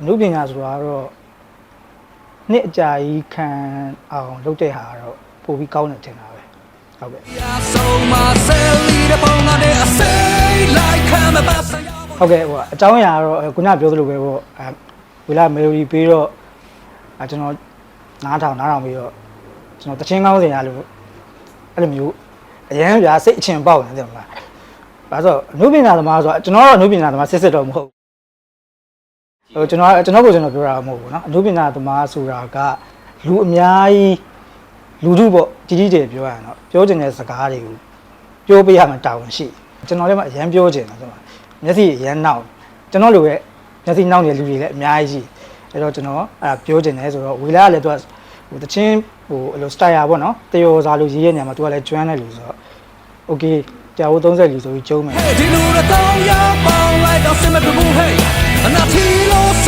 အနုပညာဆိုတာကတော့နှစ်အကြာကြီးခံအောင်လုပ်တဲ့ဟာကတော့ပိုပြီးကောင်းတယ်ထင်တာပဲဟုတ်ကဲ့ So my silly the phone on it I say like I'm a bus ဟုတ်ကဲ့ဟိုအကြောင်းအရာကတော့ခုနပြောသလိုပဲပေါ့အဲဝီလာမေလိုဒီပြီးတော့အဲကျွန်တော်နားထောင်နားထောင်ပြီးတော့ကျွန်တော်တချင်းကောင်းစင်ရလို့အဲ့လိုမျိုးအရန်ပြာစိတ်အချင်ပေါက်နေတယ်မလားဒါဆိုအနုပညာသမားဆိုတော့ကျွန်တော်ကတော့အနုပညာသမားစစ်စစ်တော့မဟုတ်ဘူး ဟိုကျွန်တော်ကျွန်တော်ကိုကျွန်တော်ပြောတာမဟုတ်ဘူးเนาะအနုပညာသမားဆိုတာကလူအများကြီးလူထုပေါ့ကြီးကြီးကျယ်ပြောရရင်တော့ပြောချင်တဲ့စကားတွေကိုပြောပေးရမှတာဝန်ရှိတယ်ကျွန်တော်လည်းမအရန်ပြောချင်တာကျွန်တော် မျက်စိအရမ်းနောက်ကျွန်တော်လိုပဲမျက်စိနောက်နေတဲ့လူတွေလည်းအများကြီးရှိအဲ့တော့ကျွန်တော်အဲ့ဒါပြောချင်တယ်ဆိုတော့ဝေလာကလည်းသူကဟိုတချင်းဟိုအဲ့လိုစတိုင်ယာပေါ့နော်တယောစာလိုရေးရနေမှာသူကလည်းကျွမ်းတဲ့လူဆိုတော့โอเคတရားဦး30လူဆိုပြီးကျုံးမယ် ဒီလိုတော့ရောက်ပေါင်းလိုက်တော့စင်မပြဘူး hey အနာတီလို့ဆ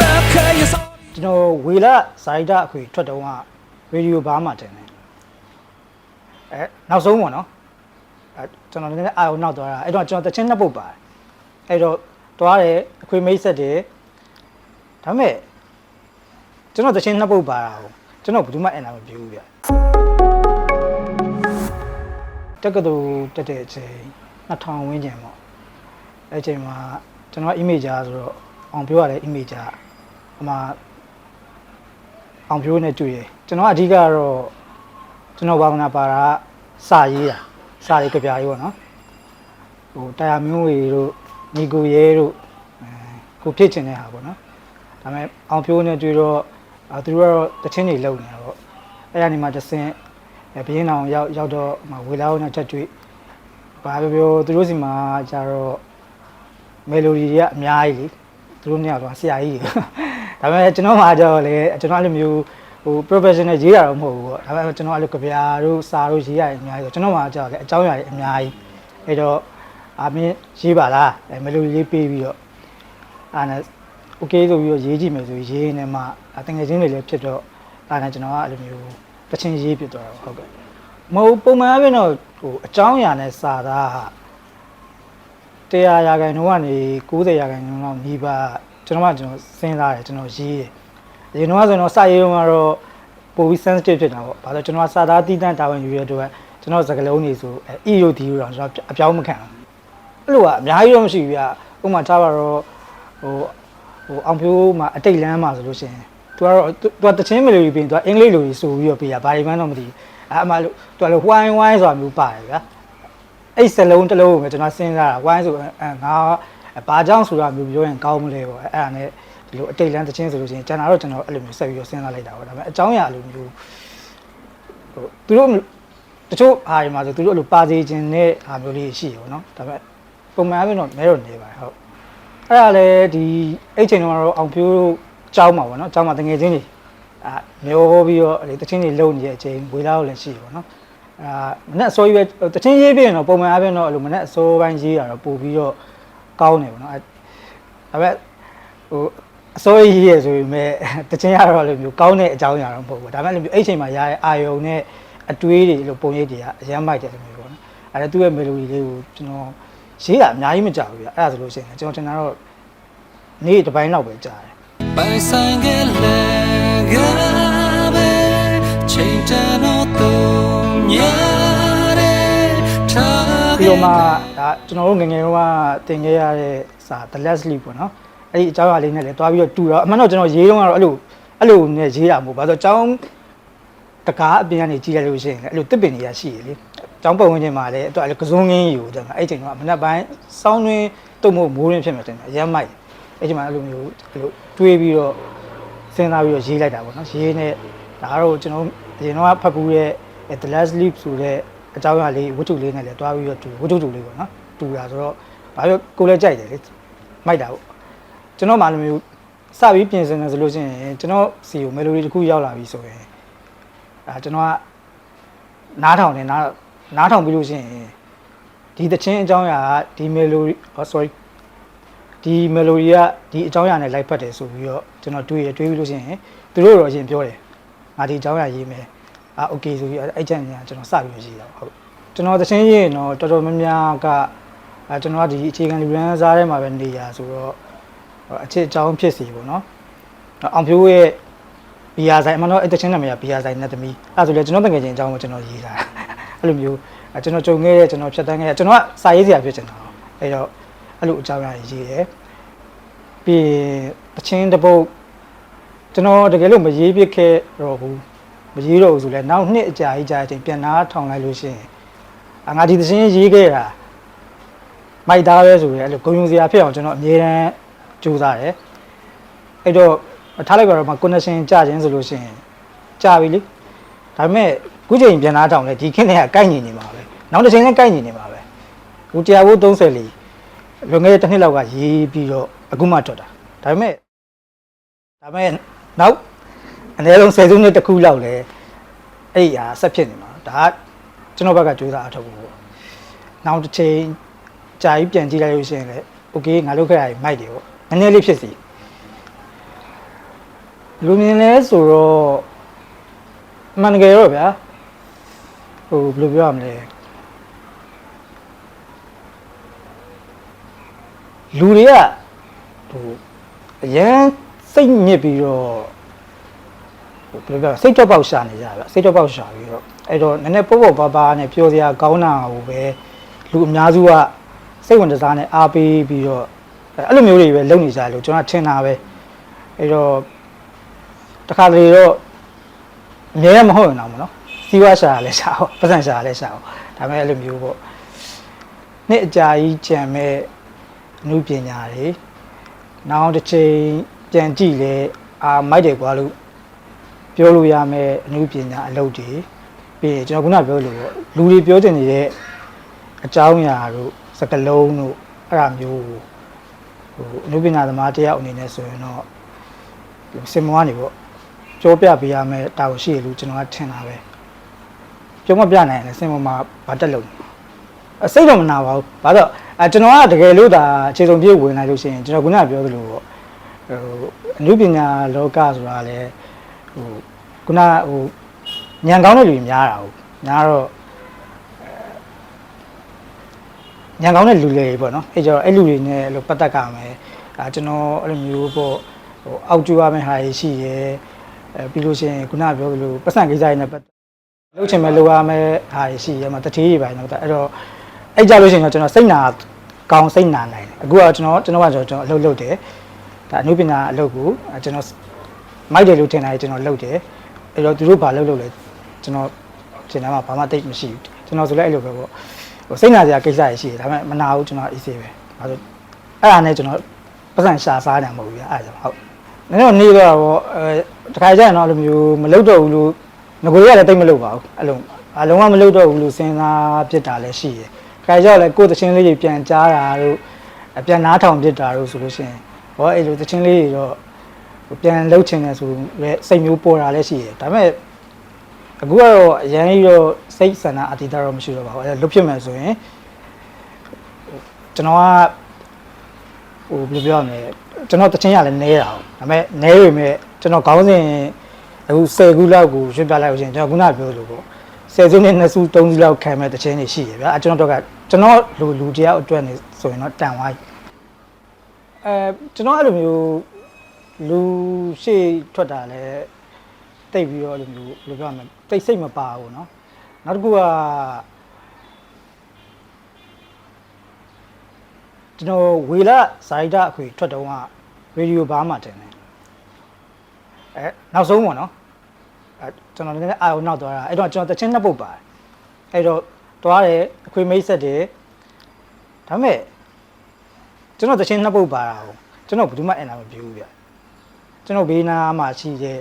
က်ခဲရစကျွန်တော်ဝေလာဇာိတာအခွေထွက်တုန်းကရေဒီယိုဘားမှာတင်တယ်အဲနောက်ဆုံးပေါ့နော်အဲကျွန်တော်နည်းနည်းအာရုံနောက်သွားတာအဲ့တော့ကျွန်တော်တချင်းနှစ်ပုတ်ပါတယ်အဲ့တော့တွားတယ်အခွေမိတ်ဆက်တယ်ဒါပေမဲ့ကျွန်တော်တချင်းနှစ်ပုတ်ပါတာကိုကျွန်တော်ဘယ်သူမှအင်တာမပြုဘူးဗျတက္ကသိုလ်တက်တဲ့အချိန်2000ဝန်းကျင်ပေါ့အဲ့အချိန်မှာကျွန်တော် image ကြားဆိုတော့အောင်ပြောရတဲ့ image ကြားအမှအောင်ပြောနေတွေ့ရကျွန်တော်အဓိကကတော့ကျွန်တော်ဘာဝနာပါတာစာရေးတာစာရေးကြပြရေးပေါ့နော်ဟိုတရားမျိုးဝေတို့ညီကိုရဲတို့အဲကိုဖြစ်ချင်တဲ့ဟာပေါ့နော်ဒါပေမဲ့အောင်ပြောနေတွေ့တော့အဲသူတို့ကတော့တချင်းတွေလုံနေတာပေါ့အဲ့ဒါနေမှာတစ်ဆင့်အဲဘင်းအောင်ရောက်ရောက်တော့ဟိုဝေလာအောင်နဲ့ချက်တွေ့ဘာပြောပြောသူတို့စီမှာကျတော့မယ်လိုဒီတွေကအများကြီးလေ သူတို့နှစ်ယောက်တော့ဆရာကြီးတွေဒါပေမဲ့ကျွန်တော်မှကြတော့လေကျွန်တော်အဲ့လိုမျိုးဟို professional ရေးတာတော့မဟုတ်ဘူးပေါ့ဒါပေမဲ့ကျွန်တော်အဲ့လိုကြပြာတို့စာတို့ရေးရတယ်အများကြီးဆိုကျွန်တော်မှကြတော့လေအကြောင်းအရာတွေအများကြီးအဲ့တော့အာမင်းရေးပါလားအဲမယ်လိုဒီလေးပေးပြီးတော့အာနဲ့ okay ဆိုပြီးတော့ရေးကြည့်မယ်ဆိုရေးနေမှတငယ်ချင်းတွေလည်းဖြစ်တော့အာနဲ့ကျွန်တော်ကအဲ့လိုမျိုးတချင်းရေးပြသွားတာပေါ့ဟုတ်ကဲ့မဟုတ်ပုံမှန်အပြင်တော့ဟိုအကြောင်းအရာနဲ့စာသားက 100ရာခိုင်နှုန်းကနေ90ရာခိုင်နှုန်းလောက်နီးပါးကျွန်တော်ကကျွန်တော်စဉ်းစားတယ်ကျွန်တော်ရေးတယ်။ဒီတော့ဆိုတော့စာရေးတော့ကတော့ပိုပြီး sensitive ဖြစ်တာပေါ့။ဘာလို့ကျွန်တော်ကစာသားတီးတန့်တာဝန်ယူရတဲ့အတွက်ကျွန်တော်စကလုံးတွေဆိုအဲ EOD လို့တော့ကျွန်တော်အပြောင်းမခံဘူး။အဲ့လိုကအများကြီးတော့မရှိဘူးဗျ။ဥပမာထားပါတော့ဟိုဟိုအောင်ဖြိုးမှာအတိတ်လမ်းမှာဆိုလို့ရှိရင်သူကတော့သူကတချင်းမလို့ပြီးသူကအင်္ဂလိပ်လိုကြီးဆိုပြီးတော့ပေးရဘာဒီမှန်းတော့မသိဘူး။အဲအမှလို့သူကလည်းဝိုင်းဝိုင်းဆိုတာမျိုးပါတယ်ဗျာ။ အဲ့စလုံးတစ်လုံးကိုပဲကျွန်တော်စဉ်းစားတာဝိုင်းဆိုအဲငါဘာကြောင့်ဆိုတာမျိုးပြောရင်ကောင်းမလဲပေါ့အဲ့ဒါနဲ့ဒီလိုအတိတ်လန်းတချင်းဆိုလို့ရှိရင်ကျန်တာတော့ကျွန်တော်အဲ့လိုမျိုးဆက်ပြီးတော့စဉ်းစားလိုက်တာပေါ့ဒါပေမဲ့အကြောင်းအရာလိုမျိုးဟိုသူတို့တချို့ဟာတွေမှာဆိုသူတို့အဲ့လိုပါစေခြင်းနဲ့ဟာမျိုးလေးရှိရပေါ့နော်ဒါပေမဲ့ပုံမှန်အပြင်တော့မဲတော့နေပါတယ်ဟုတ်အဲ့ဒါလည်းဒီအဲ့ချိန်တုန်းကတော့အောင်ဖြိုးကျောင်းမှာပေါ့နော်ကျောင်းမှာတငယ်ချင်းတွေအာမျိုးပြီးတော့လေတချင်းတွေလုံနေတဲ့အချိန်ဝေလာတော့လည်းရှိရပေါ့နော် အာမနဲ့အစိုးရပဲတချင်းရေးပြရင်တော့ပုံမှန်အားဖြင့်တော့အဲ့လိုမနဲ့အစိုးပိုင်းရေးတာတော့ပို့ပြီးတော့ကောင်းတယ်ပေါ့နော်အဲ့ဒါပေမဲ့ဟိုအစိုးရရေးရဆိုပေမဲ့တချင်းရတော့လိုမျိုးကောင်းတဲ့အကြောင်းအရာတော့မဟုတ်ဘူးဒါပေမဲ့လိုမျိုးအဲ့ချိန်မှာရတဲ့အာယုံနဲ့အတွေးတွေလိုပုံရိပ်တွေကအရမ်းမိုက်တယ်လိုမျိုးပေါ့နော်အဲ့ဒါသူ့ရဲ့ melody လေးကိုကျွန်တော်ရေးတာအများကြီးမကြောက်ဘူးဗျအဲ့ဒါဆိုလို့ရှိရင်ကျွန်တော်ထင်တာတော့နေ့တစ်ပိုင်းလောက်ပဲကြာတယ်ပိုင်ဆိုင်ကလေးကပဲချိန်တန်တော့ညာတဲ့ထား ပြီးတော့မှဒါကျွန်တော်တို့ငယ်ငယ်တုန်းကတင်ခဲ့ရတဲ့စာ The Last Sleep ပေါ့နော်အဲ့ဒီအကြောင်းအရာလေးနဲ့လည်းတွားပြီးတော့တူတော့အမှန်တော့ကျွန်တော်ရေးတော့ကတော့အဲ့လိုအဲ့လိုနဲ့ရေးတာမဟုတ်ဘာလို့အကြောင်းတကားအပြင်ကနေကြီးရလို့ရှိရင်လည်းအဲ့လိုတစ်ပင်နေရရှိရလေအကြောင်းပုံဝင်ခြင်းမှာလည်းအဲ့တော့အဲ့လိုကစုံငင်းယူတယ်အဲ့ချိန်ကမနက်ပိုင်းစောင်းတွင်းတုံမို့မိုးရင်းဖြစ်မှတင်တယ်အရမ်းမိုက်အဲ့ချိန်မှာအဲ့လိုမျိုးအဲ့လိုတွေးပြီးတော့စဉ်းစားပြီးတော့ရေးလိုက်တာပေါ့နော်ရေးနေဒါကတော့ကျွန်တော်အရင်တော့ဖတ်ဘူးရဲ့ The Last Sleep ဆိုတဲ့အကြောင်းအရာလေးဝတ္ထုလေးနဲ့လည်းတွားပြီးတော့တူဝတ္ထုတူလေးပေါ့နော်တူတာဆိုတော့ဘာလို့ကိုလည်းကြိုက်တယ်လေမိုက်တာပေါ့ကျွန်တော်မှလိုမျိုးစပြီးပြင်ဆင်တယ်ဆိုလို့ရှိရင်ကျွန်တော်စီကို melody တစ်ခုရောက်လာပြီဆိုရင်အဲကျွန်တော်ကနားထောင်တယ်နားနားထောင်ပြီးလို့ရှိရင်ဒီသချင်းအကြောင်းအရာကဒီ melody oh sorry ဒီ melody ကဒီအကြောင်းအရာနဲ့လိုက်ဖက်တယ်ဆိုပြီးတော့ကျွန်တော်တွေးရတွေးပြီးလို့ရှိရင်သူတို့တော့အရင်ပြောတယ်ငါဒီအကြောင်းအရာရေးမယ် အာโอเคဆိုပြီးအဲ့ချက်ညာကျွန်တော်စပြီးရေးတာဟုတ်ကျွန်တော်သချင်းရေးရင်တော့တော်တော်များများကအဲကျွန်တော်ကဒီအခြေခံလူရန်စားထဲမှာပဲနေရဆိုတော့ အချစ်အကြောင်းဖြစ်စီပေါ့နော် နော်အောင်ဖြိုးရဲ့ဘီယာဆိုင်အမှန်တော့အဲ့တချင်းနာမည်ကဘီယာဆိုင်နဲ့သမီးအဲ့ဒါဆိုလေကျွန်တော်တကယ်ချင်းအကြောင်းကိုကျွန်တော်ရေးတာအဲ့လိုမျိုးအဲ့ကျွန်တော်ကြုံခဲ့တဲ့ကျွန်တော်ဖြတ်တန်းခဲ့တဲ့ကျွန်တော်ကစာရေးစရာဖြစ်ချင်တာအဲ့တော့အဲ့လိုအကြောင်းအရာကြီးရေးတယ်ပြီးရင်တချင်းတစ်ပုတ်ကျွန်တော်တကယ်လို့မရေးပြခဲ့တော့ဘူး မရေးတော့ဘူးဆိုလဲနောက်နှစ်အကြာကြီးကြာအချိန်ပြန်နာထောင်လိုက်လို့ရှိရင်အငါဒီတချင်းရေးခဲ့တာမိုက်သားပဲဆိုရဲအဲ့လိုဂုံယူစရာဖြစ်အောင်ကျွန်တော်အမြဲတမ်းကြိုးစားတယ်အဲ့တော့ထားလိုက်ပါတော့မှ connection ကြခြင်းဆိုလို့ရှိရင်ကြာပြီလေဒါပေမဲ့ခုချိန်ပြန်နာထောင်လဲဒီခင်းတွေကကိုက်ညီနေမှာပဲနောက်တစ်ချိန်လည်းကိုက်ညီနေမှာပဲခုတရားဖို့30လီလွန်ခဲ့တဲ့တစ်နှစ်လောက်ကရေးပြီးတော့အခုမှထွက်တာဒါပေမဲ့ဒါပေမဲ့နောက် အနည်းဆုံးဆယ်စုနှစ်တစ်ခုလောက်လည်းအဲ့ဒီဟာဆက်ဖြစ်နေမှာဒါကကျွန်တော်ဘက်ကကြိုးစားအထောက်ဖို့ပေါ့နောက်တစ်ချိန်ကြာကြီးပြန်ကြည့်လိုက်လို့ရှိရင်လည်း okay ငါလုပ်ခဲ့ရရင်မိုက်တယ်ပေါ့နည်းနည်းလေးဖြစ်စီလူမြင်လဲဆိုတော့မှန်တကယ်တော့ဗျာဟိုဘယ်လိုပြောရမလဲလူတွေကဟိုအရန်စိတ်ညစ်ပြီးတော့ ဘယ်လိုပြောလဲစိတ်တော့ပေါက်ရှာနေကြဗျစိတ်တော့ပေါက်ရှာပြီးတော့အဲ့တော့နည်းနည်းပေါ့ပေါ့ပါပါနဲ့ပြောစရာကောင်းတာဟိုပဲလူအများစုကစိတ်ဝင်စားနဲ့အားပေးပြီးတော့အဲ့လိုမျိုးတွေပဲလုပ်နေကြတယ်လို့ကျွန်တော်ထင်တာပဲအဲ့တော့တခါတလေတော့အများကြီးမဟုတ်ရင်တော့မနော်စီးပွားရှာရလဲရှာအောင်ပတ်စံရှာရလဲရှာအောင်ဒါပေမဲ့အဲ့လိုမျိုးပေါ့နှစ်အကြာကြီးကြံမဲ့အမှုပညာတွေနောက်တစ်ချိန်ပြန်ကြည့်လဲအာမိုက်တယ်ကွာလို့ ပြောလို့ရမယ်အမှုပညာအလုပ်တွေပြီးရင်ကျွန်တော်ခုနပြောလို့ပေါ့လူတွေပြောချင်နေတဲ့အကြောင်းအရာတို့စကလုံးတို့အဲ့ဒါမျိုးဟိုအမှုပညာသမားတယောက်အနေနဲ့ဆိုရင်တော့စင်မောကနေပေါ့ပြောပြပေးရမယ်တာဝန်ရှိရလို့ကျွန်တော်ကထင်တာပဲပြောမပြနိုင်ရင်စင်မောမှာဗတ်တက်လို့အစိတ်တော့မနာပါဘူး။ဘာလို့အဲကျွန်တော်ကတကယ်လို့ဒါအခြေစုံပြေဝင်လိုက်လို့ရှိရင်ကျွန်တော်ခုနကပြောသလိုပေါ့ဟိုအနုပညာလောကဆိုတာလည်းဟို ခုနဟိုညံကောင်းတဲ့လူတွေများတာဟုတ်များတော့ညံကောင်းတဲ့လူတွေပေါ့နော်အဲကြတော့အဲ့လူတွေနဲ့အဲ့လိုပတ်သက်ကြမယ်အဲကျွန်တော်အဲ့လိုမျိုးပေါ့ဟိုအောက်ကျူရမယ့်ဟာတွေရှိရဲအဲပြီးလို့ရှိရင်ခုနကပြောသလိုပတ်စံကိစ္စတွေနဲ့ပတ်သက်လုပ်ချင်မဲ့လုပ်ရမယ့်ဟာတွေရှိရမှာတတိတွေပိုင်းတော့အဲ့တော့အဲ့ကြလို့ရှိရင်တော့ကျွန်တော်စိတ်နာကောင်းစိတ်နာနိုင်တယ်အခုကကျွန်တော်ကျွန်တော်ကကျွန်တော်အလုပ်လုပ်တယ်ဒါအနုပညာအလုပ်ကိုကျွန်တော်မိုက်တယ်လို့ထင်တယ်ကျွန်တော်လုပ်တယ် အဲ့တော့သူတို့ဘာလုပ်လို့လဲကျွန်တော်ကျင်တာမှာဘာမှတိတ်မရှိဘူးကျွန်တော်ဆိုလည်းအဲ့လိုပဲပေါ့ဟိုစိတ်နာစရာကိစ္စတွေရှိတယ်ဒါပေမဲ့မနာဘူးကျွန်တော်အေးဆေးပဲဘာလို့အဲ့ဒါနဲ့ကျွန်တော်ပတ်စံရှာစားတယ်မဟုတ်ဘူးဗျအဲ့ဒါကြောင့်ဟုတ်နည်းတော့နေတော့ပေါ့အဲတခါကျရင်တော့အဲ့လိုမျိုးမလုပ်တော့ဘူးလို့ငကိုရလည်းတိတ်မလုပ်ပါဘူးအဲ့လိုအလုံးဝမလုပ်တော့ဘူးလို့စဉ်းစားဖြစ်တာလည်းရှိတယ်။ခါကြောက်လည်းကိုယ်တချင်းလေးတွေပြန်ကြားတာတို့အပြန်နားထောင်ဖြစ်တာတို့ဆိုလို့ရှိရင်ဘောအဲ့လိုတချင်းလေးတွေတော့ ပြန်လှုပ်ချင်တယ်ဆိုရဲစိတ်မျိုးပေါ်တာလည်းရှိတယ်။ဒါပေမဲ့အခုကတော့အရင်ကြီးတော့စိတ်ဆန္ဒအတ္တိတော့မရှိတော့ပါဘူး။အဲ့လုတ်ဖြစ်မယ်ဆိုရင်ကျွန်တော်ကဟိုဘယ်လိုပြောရမလဲကျွန်တော်တချင်းရလည်းနဲတာ။ဒါပေမဲ့နဲပေမဲ့ကျွန်တော်ခေါင်းစဉ်အခု10ခုလောက်ကိုရွှေ့ပြလိုက်လို့ရှိရင်ကျွန်တော်ခုနပြောလို့ပေါ့10စုနဲ့2စု3စုလောက်ခံမဲ့တခြင်းတွေရှိရဗျာအဲကျွန်တော်တို့ကကျွန်တော်လူလူတယောက်အတွက်နေဆိုရင်တော့တန်သွားပြီအဲကျွန်တော်အဲ့လိုမျိုး လူရှေ့ထွက်တာလဲတိတ်ပြီးတော့အဲ့လိုမျိုးဘယ်လိုပြောရမလဲတိတ်စိတ်မပါဘူးเนาะနောက်တစ်ခုကကျွန်တော်ဝေလာဇာိုက်တာအခွေထွက်တော့ကရေဒီယိုဘားမှာတင်တယ်အဲနောက်ဆုံးပေါ့နော်အဲကျွန်တော်လည်းအာရုံနောက်သွားတာအဲ့တော့ကျွန်တော်တချင်းနှစ်ပုတ်ပါတယ်အဲ့တော့တွားတယ်အခွေမိတ်ဆက်တယ်ဒါပေမဲ့ကျွန်တော်တချင်းနှစ်ပုတ်ပါတာကိုကျွန်တော်ဘယ်သူမှအင်တာမပြုဘူးဗျ ကျွန်တော်ဘေးနားမှာရှိတဲ့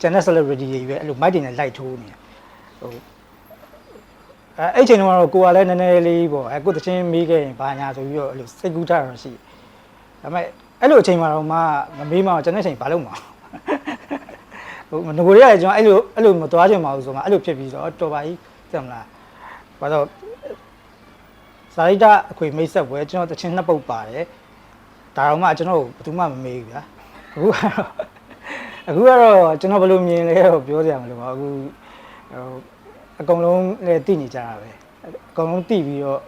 channel celebrity တွေပဲအဲ့လို mic တွေနဲ့လိုက်ထိုးနေတယ်ဟိုအဲအဲ့ချိန်တုန်းကတော့ကိုကလည်းနည်းနည်းလေးပေါ့အဲကိုတချင်းမေးခဲ့ရင်ဘာညာဆိုပြီးတော့အဲ့လိုစိတ်ကူးထားတာရှိတယ်ဒါပေမဲ့အဲ့လိုအချိန်မှာတော့မှမမေးမှကျွန်တော်အချိန်ဘာလုပ်မှာဟိုငကိုတွေကကျွန်တော်အဲ့လိုအဲ့လိုမသွားချင်ပါဘူးဆိုမှအဲ့လိုဖြစ်ပြီးဆိုတော့တော်ပါကြီးသိမလားဘာလို့ဇာတိတအခွေမိတ်ဆက်ပွဲကျွန်တော်တချင်းနှစ်ပုတ်ပါတယ်ဒါတော့မှကျွန်တော်ဘယ်သူမှမမေးဘူးဗျာအခုကတော့ အခုကတော့ကျွန်တော်ဘယ်လိုမြင်လဲတော့ပြောစရာမလိုပါဘူးဟိုအကုန်လုံးလည်းသိနေကြတာပဲအကုန်လုံးသိပြီးတော့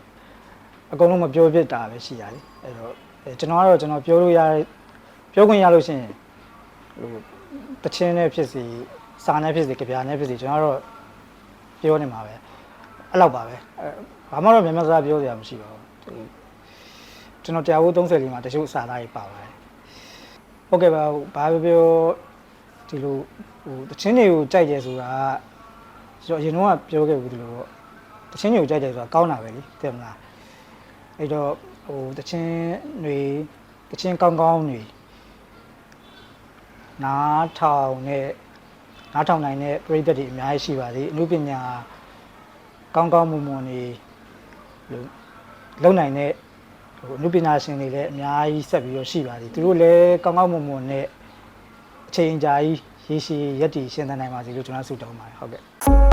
အကုန်လုံးမပြောဖြစ်တာပဲရှိရတယ်အဲ့တော့ကျွန်တော်ကတော့ကျွန်တော်ပြောလို့ရပြောခွင့်ရလို့ရှိရင်ဟိုတချင်းနဲ့ဖြစ်စီစာနဲ့ဖြစ်စီကြပြာနဲ့ဖြစ်စီကျွန်တော်တို့ပြောနေမှာပဲအဲ့လောက်ပါပဲအဲဘာမှတော့မြန်မာစကားပြောစရာမရှိပါဘူးဒီကျွန်တော်တရားဝ30လေးမှာတချို့စာသားတွေပါပါတယ်ဟုတ်ကဲ့ပါဘာပြောပြော ဒီလိုဟိုတချင်းတွေကိုကြိုက်တယ်ဆိုတာကကျွန်တော်အရင်တော့ပြောခဲ့ဘူးဒီလိုပေါ့တချင်းတွေကိုကြိုက်တယ်ဆိုတာကောင်းတာပဲလीသိမလားအဲ့တော့ဟိုတချင်းတွေတချင်းကောင်းကောင်းတွေနားထောင်နဲ့နားထောင်နိုင်တဲ့ပြိသက်တွေအများကြီးရှိပါသေးအမှုပညာကောင်းကောင်းမွန်မွန်နေလို့လုံနိုင်တဲ့ဟိုအမှုပညာရှင်တွေလည်းအများကြီးဆက်ပြီးတော့ရှိပါသေးသူတို့လည်းကောင်းကောင်းမွန်မွန်နဲ့အ ချိန်ကြာကြီးရေရှည်ရက်တည်ရှင်းသန်နိုင်ပါစေလို့ကျွန်တော်ဆုတောင်းပါတယ်ဟုတ်ကဲ့